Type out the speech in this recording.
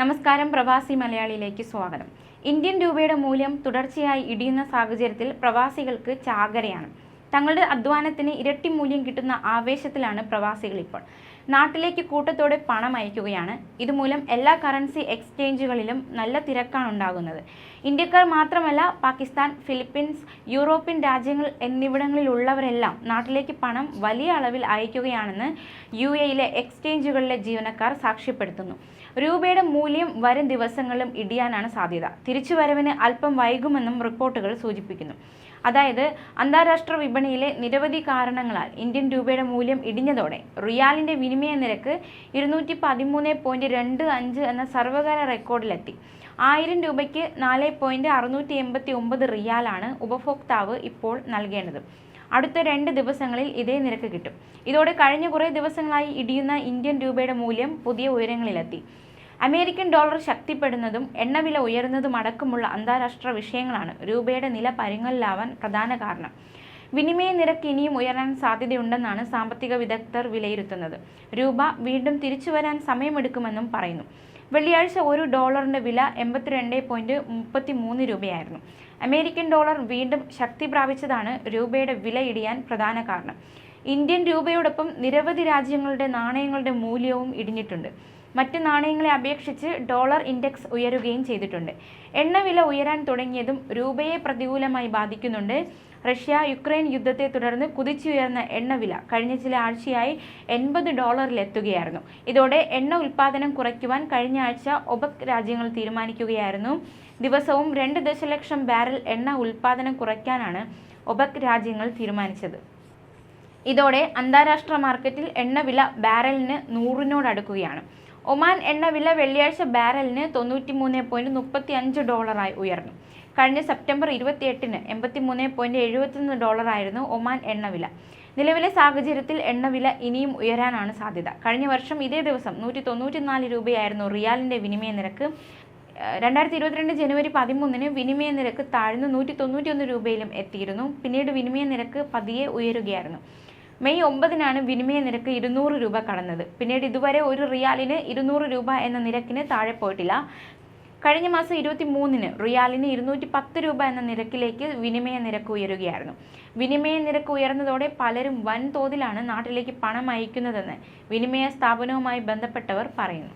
നമസ്കാരം പ്രവാസി മലയാളിയിലേക്ക് സ്വാഗതം. ഇന്ത്യൻ രൂപയുടെ മൂല്യം തുടർച്ചയായി ഇടിയുന്ന സാഹചര്യത്തിൽ പ്രവാസികൾക്ക് ചാകരയാണ്. തങ്ങളുടെ അധ്വാനത്തിന് ഇരട്ടി മൂല്യം കിട്ടുന്ന ആവേശത്തിലാണ് പ്രവാസികൾ ഇപ്പോൾ. നാട്ടിലേക്ക് കൂട്ടത്തോടെ പണം അയക്കുകയാണ്. ഇതുമൂലം എല്ലാ കറൻസി എക്സ്ചേഞ്ചുകളിലും നല്ല തിരക്കാണ് ഉണ്ടാകുന്നത്. ഇന്ത്യക്കാർ മാത്രമല്ല പാകിസ്ഥാൻ ഫിലിപ്പീൻസ് യൂറോപ്യൻ രാജ്യങ്ങൾ എന്നിവിടങ്ങളിലുള്ളവരെല്ലാം നാട്ടിലേക്ക് പണം വലിയ അളവിൽ അയക്കുകയാണെന്ന് യു എയിലെ എക്സ്ചേഞ്ചുകളിലെ ജീവനക്കാർ സാക്ഷ്യപ്പെടുത്തുന്നു. രൂപയുടെ മൂല്യം വരും ദിവസങ്ങളിലും ഇടിയാനാണ് സാധ്യത. തിരിച്ചുവരവിന് അല്പം വൈകുമെന്നും റിപ്പോർട്ടുകൾ സൂചിപ്പിക്കുന്നു. അതായത് അന്താരാഷ്ട്ര വിപണിയിലെ നിരവധി കാരണങ്ങളാൽ ഇന്ത്യൻ രൂപയുടെ മൂല്യം ഇടിഞ്ഞതോടെ റിയാലിന്റെ വിനിമയ നിരക്ക് ഇരുന്നൂറ്റി പതിമൂന്ന് പോയിന്റ് രണ്ട് അഞ്ച് എന്ന സർവകാല റെക്കോർഡിലെത്തി. ആയിരം രൂപയ്ക്ക് നാല് പോയിന്റ് അറുന്നൂറ്റി എൺപത്തി ഒമ്പത് റിയാലാണ് ഉപഭോക്താവ് ഇപ്പോൾ നൽകേണ്ടത്. അടുത്ത രണ്ട് ദിവസങ്ങളിൽ ഇതേ നിരക്ക് കിട്ടും. ഇതോടെ കഴിഞ്ഞ കുറേ ദിവസങ്ങളായി ഇടിയുന്ന ഇന്ത്യൻ രൂപയുടെ മൂല്യം പുതിയ ഉയരങ്ങളിലെത്തി. അമേരിക്കൻ ഡോളർ ശക്തിപ്പെടുന്നതും എണ്ണവില ഉയരുന്നതും അടക്കമുള്ള അന്താരാഷ്ട്ര വിഷയങ്ങളാണ് രൂപയുടെ നില പരുങ്ങലിലാവാൻ പ്രധാന കാരണം. വിനിമയ നിരക്ക് ഇനിയും ഉയരാൻ സാധ്യതയുണ്ടെന്നാണ് സാമ്പത്തിക വിദഗ്ധർ വിലയിരുത്തുന്നത്. രൂപ വീണ്ടും തിരിച്ചു വരാൻ സമയമെടുക്കുമെന്നും പറയുന്നു. വെള്ളിയാഴ്ച ഒരു ഡോളറിന്റെ വില എൺപത്തിരണ്ട് പോയിന്റ് മുപ്പത്തി മൂന്ന് രൂപയായിരുന്നു. അമേരിക്കൻ ഡോളർ വീണ്ടും ശക്തി പ്രാപിച്ചതാണ് രൂപയുടെ വില ഇടിയാൻ പ്രധാന കാരണം. ഇന്ത്യൻ രൂപയോടൊപ്പം നിരവധി രാജ്യങ്ങളുടെ നാണയങ്ങളുടെ മൂല്യവും ഇടിഞ്ഞിട്ടുണ്ട്. മറ്റ് നാണയങ്ങളെ അപേക്ഷിച്ച് ഡോളർ ഇൻഡെക്സ് ഉയരുകയും ചെയ്തിട്ടുണ്ട്. എണ്ണവില ഉയരാൻ തുടങ്ങിയതും രൂപയെ പ്രതികൂലമായി ബാധിക്കുന്നുണ്ട്. റഷ്യ യുക്രൈൻ യുദ്ധത്തെ തുടർന്ന് കുതിച്ചുയർന്ന എണ്ണവില കഴിഞ്ഞ ചില ആഴ്ചയായി എൺപത് ഡോളറിലെത്തുകയായിരുന്നു. ഇതോടെ എണ്ണ ഉൽപ്പാദനം കുറയ്ക്കുവാൻ കഴിഞ്ഞ ആഴ്ച ഒബക് രാജ്യങ്ങൾ തീരുമാനിക്കുകയായിരുന്നു. ദിവസവും രണ്ട് ദശലക്ഷം ബാരൽ എണ്ണ ഉൽപ്പാദനം കുറയ്ക്കാനാണ് ഒബക് രാജ്യങ്ങൾ തീരുമാനിച്ചത്. ഇതോടെ അന്താരാഷ്ട്ര മാർക്കറ്റിൽ എണ്ണവില ബാരലിന് നൂറിനോടടുക്കുകയാണ്. ഒമാൻ എണ്ണ വില വെള്ളിയാഴ്ച ബാരലിന് തൊണ്ണൂറ്റി മൂന്ന് പോയിന്റ് മുപ്പത്തി അഞ്ച് ഡോളറായി ഉയർന്നു. കഴിഞ്ഞ സെപ്റ്റംബർ ഇരുപത്തിയെട്ടിന് എൺപത്തി മൂന്ന് പോയിന്റ് എഴുപത്തൊന്ന് ഡോളറായിരുന്നു ഒമാൻ എണ്ണവില നിലവിലെ സാഹചര്യത്തിൽ എണ്ണവില ഇനിയും ഉയരാനാണ് സാധ്യത. കഴിഞ്ഞ വർഷം ഇതേ ദിവസം നൂറ്റി തൊണ്ണൂറ്റിനാല് രൂപയായിരുന്നു റിയാലിന്റെ വിനിമയ നിരക്ക്. രണ്ടായിരത്തി ഇരുപത്തിരണ്ട് ജനുവരി പതിമൂന്നിന് വിനിമയ നിരക്ക് താഴ്ന്ന് നൂറ്റി തൊണ്ണൂറ്റിയൊന്ന് രൂപയിലും എത്തിയിരുന്നു. പിന്നീട് വിനിമയ നിരക്ക് പതിയെ ഉയരുകയായിരുന്നു. മെയ് ഒമ്പതിനാണ് വിനിമയ നിരക്ക് ഇരുന്നൂറ് രൂപ കടന്നത്. പിന്നീട് ഇതുവരെ ഒരു റിയാലിന് ഇരുന്നൂറ് രൂപ എന്ന നിരക്കിന് താഴെ പോയിട്ടില്ല. കഴിഞ്ഞ മാസം ഇരുപത്തി മൂന്നിന് റിയാലിന് ഇരുന്നൂറ്റി പത്ത് രൂപ എന്ന നിരക്കിലേക്ക് വിനിമയ നിരക്ക് ഉയരുകയായിരുന്നു. വിനിമയ നിരക്ക് ഉയർന്നതോടെ പലരും വൻതോതിലാണ് നാട്ടിലേക്ക് പണം അയക്കുന്നതെന്ന് വിനിമയ സ്ഥാപനവുമായി ബന്ധപ്പെട്ടവർ പറയുന്നു.